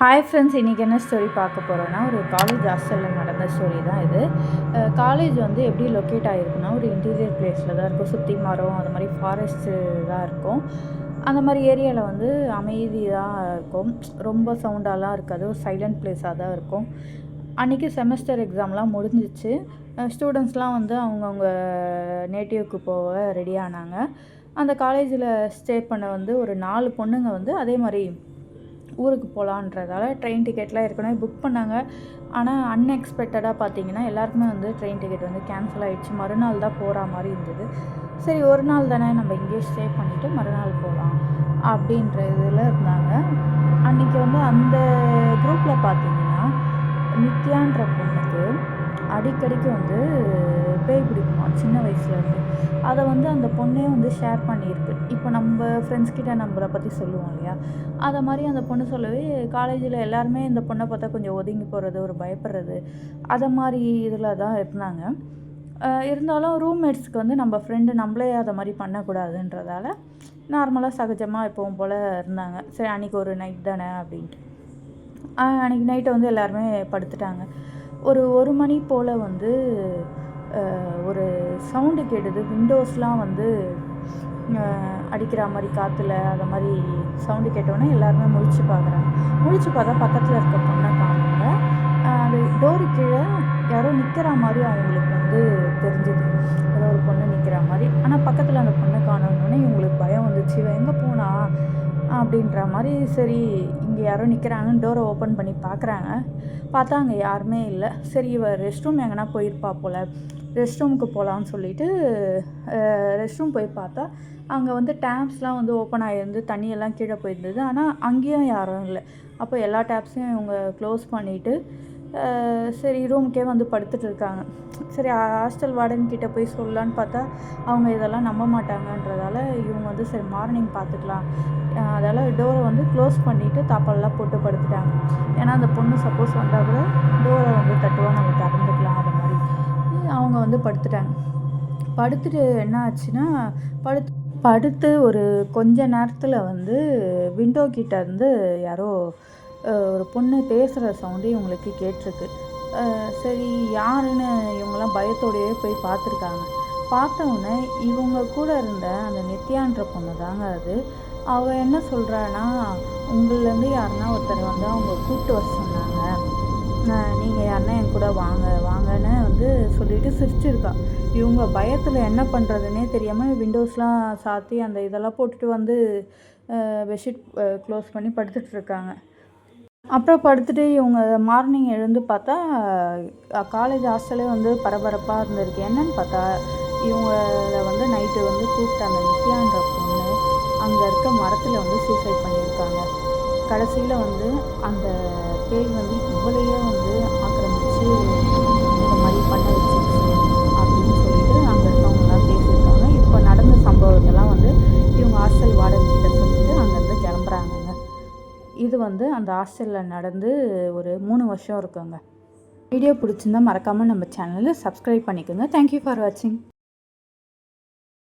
Hi friends இன்றைக்கி என்ன story பார்க்க போகிறோன்னா ஒரு காலேஜ் ஹாஸ்டலில் நடந்த ஸ்டோரி தான் இது. காலேஜ் வந்து எப்படி லொக்கேட் ஆகிருக்குன்னா ஒரு இன்டீரியர் பிளேஸில் தான் இருக்கும். சுற்றி மரம் அந்த மாதிரி ஃபாரஸ்ட்டு தான் இருக்கும். அந்த மாதிரி ஏரியாவில் வந்து அமைதியாக இருக்கும். ரொம்ப சவுண்டாலாம் இருக்காது. ஒரு சைலண்ட் பிளேஸாக தான் இருக்கும். அன்றைக்கி செமஸ்டர் எக்ஸாம்லாம் முடிஞ்சிச்சு. ஸ்டூடெண்ட்ஸ்லாம் வந்து அவங்கவுங்க நேட்டிவ்க்கு போக ரெடி ஆனாங்க. அந்த காலேஜில் ஸ்டே பண்ண வந்து ஒரு நாலு பொண்ணுங்க வந்து அதே மாதிரி ஊருக்கு போகலான்றதால ட்ரெயின் டிக்கெட்லாம் ஏற்கனவே புக் பண்ணாங்க. ஆனால் அன்எக்ஸ்பெக்டடாக பார்த்தீங்கன்னா எல்லாருக்குமே வந்து ட்ரெயின் டிக்கெட் வந்து கேன்சல் ஆகிடுச்சு மறுநாள் தான் போகிற மாதிரி இருந்தது. சரி ஒரு நாள் தானே நம்ம இங்கேயே ஸ்டே பண்ணிவிட்டு மறுநாள் போகலாம் அப்படின்ற இதில் இருந்தாங்க. அன்றைக்கி வந்து அந்த குரூப்பில் பார்த்தீங்கன்னா நித்யான்ற பொண்ணுக்கு அடிக்கடிக்கு வந்து பேய் பிடிக்குமா? சின்ன வயசுலேருந்து அதை வந்து அந்த பொண்ணே வந்து ஷேர் பண்ணியிருக்கு. இப்போ நம்ம ஃப்ரெண்ட்ஸ்கிட்ட நம்மளை பற்றி சொல்லுவோம் இல்லையா? அதை மாதிரி அந்த பொண்ணு சொல்லவே காலேஜில் எல்லாருமே இந்த பொண்ணை பார்த்தா கொஞ்சம் ஒதுங்கி போகிறது ஒரு பயப்படுறது அதை மாதிரி இதில் தான் இருந்தாங்க. இருந்தாலும் ரூம்மேட்ஸ்க்கு வந்து நம்ம ஃப்ரெண்டு நம்மளே அதை மாதிரி பண்ணக்கூடாதுன்றதால நார்மலாக சகஜமாக எப்பவும் போல் இருந்தாங்க. சரி அன்றைக்கி ஒரு நைட் தானே அப்படின்ட்டு. அன்றைக்கி நைட்டை வந்து எல்லாருமே படுத்துட்டாங்க. ஒரு ஒரு மணி போல் வந்து ஒரு சவுண்டு கேட்டது. விண்டோஸ்லாம் வந்து அடிக்கிற மாதிரி காற்றுல அது மாதிரி சவுண்டு கேட்டோன்னே எல்லாருமே முழிச்சு பார்க்குறாங்க முழிச்சு பார்த்தா பக்கத்தில் இருக்க பொண்ணை காணுங்க. அது டோரு கீழே யாரோ நிற்கிற மாதிரி அவங்களுக்கு வந்து தெரிஞ்சுது. ஏதோ ஒரு பொண்ணு நிற்கிற மாதிரி. ஆனால் பக்கத்தில் அந்த பொண்ணை காணணுன்னே இவங்களுக்கு பயம் வந்துச்சு. இவன் எங்கே போனா? அப்படின்ற மாதிரி சரி இங்கே யாரோ நிற்கிறாங்கன்னு டோரை ஓப்பன் பண்ணி பார்க்குறாங்க பார்த்தா அங்கே யாருமே இல்லை. சரி இவ ரெஸ்ட் ரூம் எங்கன்னா போயிருப்பா போல். ரெஸ்ட் ரூமுக்கு போகலான்னு சொல்லிட்டு ரெஸ்ட் ரூம் போய் பார்த்தா அங்கே வந்து டேப்ஸ்லாம் வந்து ஓப்பன் ஆகிருந்து தண்ணியெல்லாம் கீழே போயிருந்தது. ஆனால் அங்கேயும் யாரும் இல்லை. அப்போ எல்லா டேப்ஸையும் இவங்க க்ளோஸ் பண்ணிவிட்டு சரி ரூமுக்கே வந்து படுத்துட்டு இருக்காங்க சரி ஹாஸ்டல் வார்டன் கிட்டே போய் சொல்லலான்னு பார்த்தா அவங்க இதெல்லாம் நம்ப மாட்டாங்கன்றதால இவங்க வந்து சரி மார்னிங் பார்த்துக்கலாம். அதால் டோரை வந்து க்ளோஸ் பண்ணிவிட்டு தாப்பாலெலாம் போட்டு படுத்துட்டாங்க. ஏன்னா அந்த பொண்ணு சப்போஸ் வந்தால் கூட டோரை வந்து தட்டுவாக நம்ம திறந்துக்கலாம் அது மாதிரி. அவங்க வந்து படுத்துட்டாங்க. படுத்துட்டு என்ன ஆச்சுன்னா படுத்து படுத்து ஒரு கொஞ்ச நேரத்தில் வந்து விண்டோ கிட்ட இருந்து யாரோ ஒரு பொண்ணு பேசுகிற சவுண்டே இவங்களுக்கு கேட்டிருக்கு. சரி யாருன்னு இவங்கெல்லாம் பயத்தோடையே போய் பார்த்துருக்காங்க. பார்த்தவுடனே இவங்க கூட இருந்த அந்த நித்யான்ற பொண்ணு தாங்க அது. அவள் என்ன சொல்கிறான்னா உங்கள்லேருந்து யாருன்னா ஒருத்தர் வந்து அவங்க கூப்பிட்டு வர சொன்னாங்க. நீங்கள் யாருன்னா என் கூட வாங்க வாங்கன்னு வந்து சொல்லிட்டு சிரிச்சிருக்கா. இவங்க பயத்தில் என்ன பண்ணுறதுனே தெரியாமல் விண்டோஸ்லாம் சாத்தி அந்த இதெல்லாம் போட்டுட்டு வந்து பெட்ஷீட் க்ளோஸ் பண்ணி படுத்துட்ருக்காங்க அப்புறம் படுத்துட்டு இவங்க மார்னிங் எழுந்து பார்த்தா காலேஜ் ஹாஸ்டலே வந்து பரபரப்பாக இருந்திருக்கு. என்னன்னு பார்த்தா இவங்கள வந்து நைட்டு வந்து கூப்பிட்டு அந்த நித்யான்ற பொண்ணு அங்கே இருக்க மரத்தில் வந்து சூசைட் பண்ணியிருக்காங்க. கடைசியில் வந்து அந்த பேய் வந்து இவளையே வந்து ஆக்கிரமிச்சு இது வந்து அந்த ஹாஸ்டலில் நடந்து ஒரு மூணு வருஷம் இருக்குங்க. வீடியோ பிடிச்சிருந்தா மறக்காமல் நம்ம சேனலை சப்ஸ்கிரைப் பண்ணிக்கோங்க. தேங்க்யூ ஃபார் வாட்சிங்